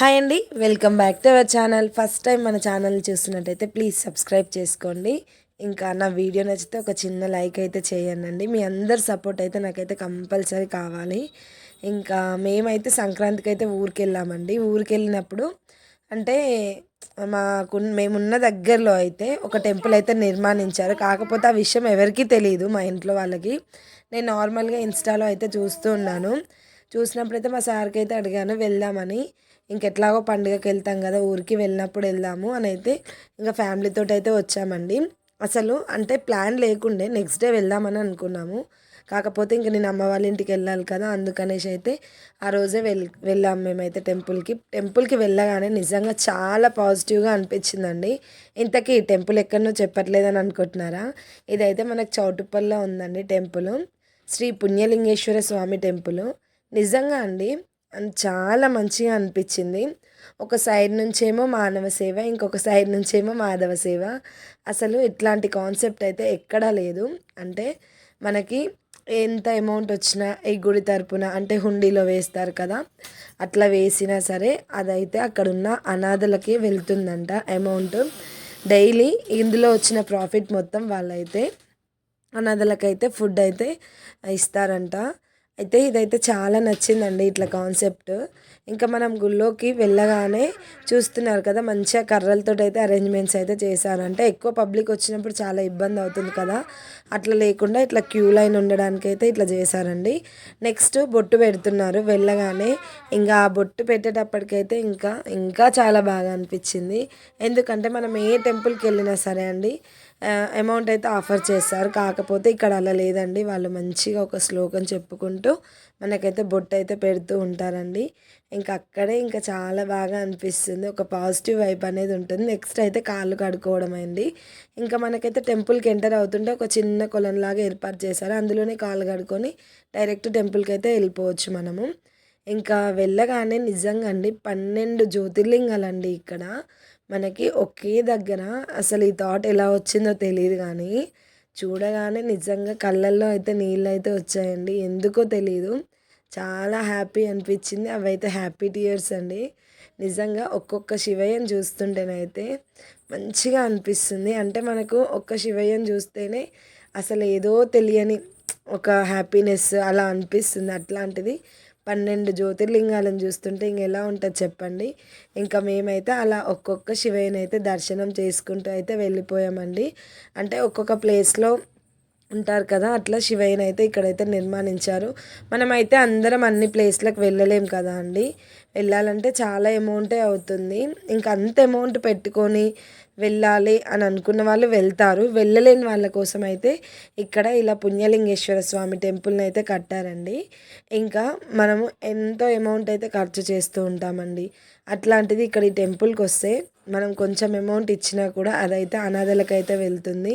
Hi అండి welcome back to our channel. First time మన channel చూస్తున్నట్టయితే ప్లీజ్ సబ్స్క్రైబ్ చేసుకోండి. ఇంకా నా వీడియో నచ్చితే ఒక చిన్న లైక్ అయితే చేయండి. మీ అందరి సపోర్ట్ అయితే నాకైతే కంపల్సరీ కావాలి. ఇంకా మేమైతే సంక్రాంతికి అయితే ఊరికి వెళ్ళామండి. ఊరికి వెళ్ళినప్పుడు అంటే మాకు మేమున్న దగ్గరలో అయితే ఒక టెంపుల్ అయితే నిర్మాణించారు. కాకపోతే ఆ విషయం ఎవరికీ తెలియదు మా ఇంట్లో వాళ్ళకి. నేను నార్మల్గా ఇన్స్టాలో అయితే చూస్తూ ఉన్నాను. చూసినప్పుడైతే మా సార్కి అయితే అడిగాను వెళ్దామని. ఇంకెట్లాగో పండుగకి వెళ్తాం కదా ఊరికి వెళ్ళినప్పుడు వెళ్దాము అని అయితే ఇంకా ఫ్యామిలీతో అయితే వచ్చామండి. అసలు అంటే ప్లాన్ లేకుండే నెక్స్ట్ డే వెళ్దామని అనుకున్నాము. కాకపోతే ఇంక నేను అమ్మ వాళ్ళ ఇంటికి వెళ్ళాలి కదా అందుకనేసి అయితే ఆ రోజే వెళ్ వెళ్ళాం మేమైతే టెంపుల్కి. టెంపుల్కి వెళ్ళగానే నిజంగా చాలా పాజిటివ్గా అనిపించిందండి. ఇంతకీ ఈ టెంపుల్ ఎక్కడనో చెప్పట్లేదని అనుకుంటున్నారా? ఇదైతే మనకు చౌటుప్పల్లో ఉందండి టెంపుల్. శ్రీ పుణ్యలింగేశ్వర స్వామి టెంపుల్. నిజంగా అండి. చాలా మంచిగా అనిపించింది. ఒక సైడ్ నుంచేమో మానవ సేవ ఇంకొక సైడ్ నుంచేమో మాధవ సేవ. అసలు ఇట్లాంటి కాన్సెప్ట్ అయితే ఎక్కడా లేదు. అంటే మనకి ఎంత అమౌంట్ వచ్చినా ఈ గుడి తరపున అంటే హుండీలో వేస్తారు కదా అట్లా వేసినా సరే అదైతే అక్కడ ఉన్న అనాథలకి వెళ్తుందంట అమౌంట్. డైలీ ఇందులో వచ్చిన ప్రాఫిట్ మొత్తం వాళ్ళైతే అనాథలకైతే ఫుడ్ అయితే ఇస్తారంట. అయితే ఇదైతే చాలా నచ్చిందండి ఇట్లా కాన్సెప్ట్. ఇంకా మనం గుళ్ళోకి వెళ్ళగానే చూస్తున్నారు కదా మంచిగా కర్రలతో అయితే అరేంజ్మెంట్స్ అయితే చేశారు. అంటే ఎక్కువ పబ్లిక్ వచ్చినప్పుడు చాలా ఇబ్బంది అవుతుంది కదా. అట్లా లేకుండా ఇట్లా క్యూ లైన్ ఉండడానికి అయితే ఇట్లా చేశారండి. నెక్స్ట్ బొట్టు పెడుతున్నారు. వెళ్ళగానే ఇంకా ఆ బొట్టు పెట్టేటప్పటికైతే ఇంకా ఇంకా చాలా బాగా అనిపించింది. ఎందుకంటే మనం ఏ టెంపుల్కి వెళ్ళినా సరే అండి అమౌంట్ అయితే ఆఫర్ చేస్తారు కాకపోతే ఇక్కడ అలా లేదండి. వాళ్ళు మంచిగా ఒక శ్లోకం చెప్పుకుంటూ మనకైతే బొట్టు అయితే పెడుతూ ఉంటారండి. ఇంకా అక్కడే ఇంకా చాలా బాగా అనిపిస్తుంది. ఒక పాజిటివ్ వైప్ అనేది ఉంటుంది. నెక్స్ట్ అయితే కాళ్ళు కడుక్కోవడం అయింది ఇంకా మనకైతే టెంపుల్కి ఎంటర్ అవుతుంటే ఒక చిన్న కొలంలాగా ఏర్పాటు చేశారు. అందులోనే కాళ్ళు కడుక్కొని డైరెక్ట్ టెంపుల్కి అయితే వెళ్ళిపోవచ్చు మనము. ఇంకా వెళ్ళగానే నిజంగా అండి పన్నెండు జ్యోతిర్లింగాలండి ఇక్కడ. మనకి ఒకే దగ్గర అసలు ఈ థాట్ ఎలా వచ్చిందో తెలియదు కానీ చూడగానే నిజంగా కళ్ళల్లో అయితే నీళ్ళు అయితే వచ్చాయండి. ఎందుకో తెలియదు చాలా హ్యాపీ అనిపించింది. అవి అయితే హ్యాపీ టీయర్స్ అండి. నిజంగా ఒక్కొక్క శివయ్యను చూస్తుంటేనైతే మంచిగా అనిపిస్తుంది. అంటే మనకు ఒక్క శివయ్యను చూస్తేనే అసలు ఏదో తెలియని ఒక హ్యాపీనెస్ అలా అనిపిస్తుంది. అట్లాంటిది పన్నెండు జ్యోతిర్లింగాలను చూస్తుంటే ఇంక ఎలా ఉంటుంది చెప్పండి. ఇంకా మేమైతే అలా ఒక్కొక్క శివయ్యనైతే దర్శనం చేసుకుంటూ అయితే వెళ్ళిపోయామండి. అంటే ఒక్కొక్క ప్లేస్లో ఉంటారు కదా అట్లా శివయ్యని అయితే ఇక్కడైతే నిర్మాణించారు. మనమైతే అందరం అన్ని ప్లేస్లకు వెళ్ళలేం కదా అండి. వెళ్ళాలంటే చాలా అమౌంటే అవుతుంది. ఇంకా అంత అమౌంట్ పెట్టుకొని వెళ్ళాలి అని అనుకున్న వాళ్ళు వెళ్తారు. వెళ్ళలేని వాళ్ళ కోసం అయితే ఇక్కడ ఇలా పుణ్యలింగేశ్వర స్వామి టెంపుల్ని అయితే కట్టారండి. ఇంకా మనము ఎంతో అమౌంట్ అయితే ఖర్చు చేస్తూ ఉంటామండి. అట్లాంటిది ఇక్కడ ఈ టెంపుల్కి వస్తే మనం కొంచెం అమౌంట్ ఇచ్చినా కూడా అదైతే అనాథలకైతే వెళ్తుంది.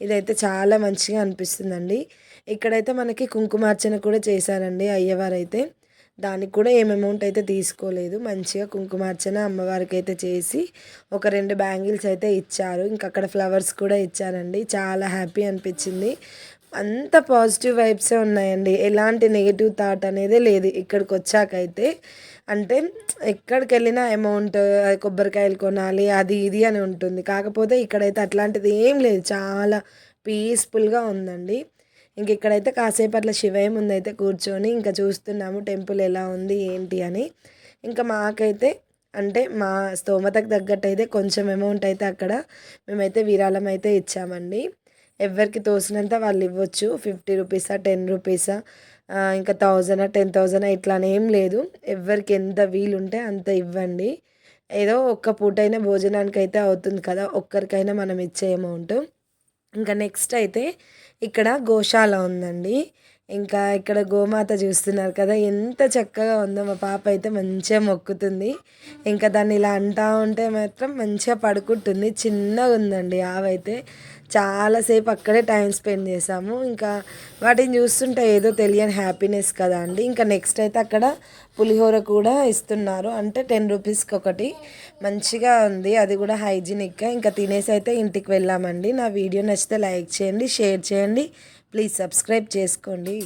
ఇదైతే చాలా మంచిగా అనిపిస్తుందండి. ఇక్కడైతే మనకి కుంకుమార్చన కూడా చేశారండి అయ్యవారు అయితే దానికి కూడా ఏం అమౌంట్ అయితే తీసుకోలేదు. మంచిగా కుంకుమార్చన అమ్మవారికి అయితే చేసి ఒక రెండు బ్యాంగిల్స్ అయితే ఇచ్చారు. ఇంకా అక్కడ ఫ్లవర్స్ కూడా ఇచ్చారండి. చాలా హ్యాపీ అనిపించింది. అంత పాజిటివ్ వైబ్సే ఉన్నాయండి. ఎలాంటి నెగిటివ్ థాట్ అనేది లేదు. ఇక్కడికి వచ్చాకైతే అంటే ఎక్కడికి వెళ్ళినా అమౌంట్ కొబ్బరికాయలు కొనాలి అది ఇది అని ఉంటుంది. కాకపోతే ఇక్కడైతే అట్లాంటిది ఏం లేదు. చాలా పీస్ఫుల్గా ఉందండి. ఇంక ఇక్కడైతే కాసేపు అట్లా శివయ్య ముందైతే కూర్చొని ఇంకా చూస్తున్నాము టెంపుల్ ఎలా ఉంది ఏంటి అని. ఇంకా మాకైతే అంటే మా స్తోమతకు తగ్గట్టు అయితే కొంచెం అమౌంట్ అయితే అక్కడ మేమైతే విరాళం అయితే ఇచ్చామండి. ఎవరికి తోసినంత వాళ్ళు ఇవ్వచ్చు. ఫిఫ్టీ రూపీసా టెన్ రూపీసా ఇంకా థౌజండ్ టెన్ థౌజండ్ ఇట్లా ఏం లేదు. ఎవరికి ఎంత వీలుంటే అంత ఇవ్వండి. ఏదో ఒక్క పూటైనా భోజనానికి అయితే అవుతుంది కదా ఒక్కరికైనా మనం ఇచ్చే అమౌంట్. ఇంకా నెక్స్ట్ అయితే ఇక్కడ గోశాల ఉందండి. ఇంకా ఇక్కడ గోమాత చూస్తున్నారు కదా ఎంత చక్కగా ఉందో మా పాప అయితే మంచిగా మొక్కుతుంది. ఇంకా దాన్ని ఇలా అంటా ఉంటే మాత్రం మంచిగా పడుకుంటుంది. చిన్నగా ఉందండి ఆవైతే. చాలాసేపు అక్కడే టైం స్పెండ్ చేసాము. ఇంకా వాటిని చూస్తుంటే ఏదో తెలియని హ్యాపీనెస్ కదా అండి. ఇంకా నెక్స్ట్ అయితే అక్కడ పులిహోర కూడా ఇస్తున్నారు. అంటే టెన్ రూపీస్కి ఒకటి. మంచిగా ఉంది. అది కూడా హైజీనిక్గా ఇంకా తినేసి అయితే ఇంటికి వెళ్ళామండి. నా వీడియో నచ్చితే లైక్ చేయండి షేర్ చేయండి. ప్లీజ్ సబ్స్క్రైబ్ చేసుకోండి.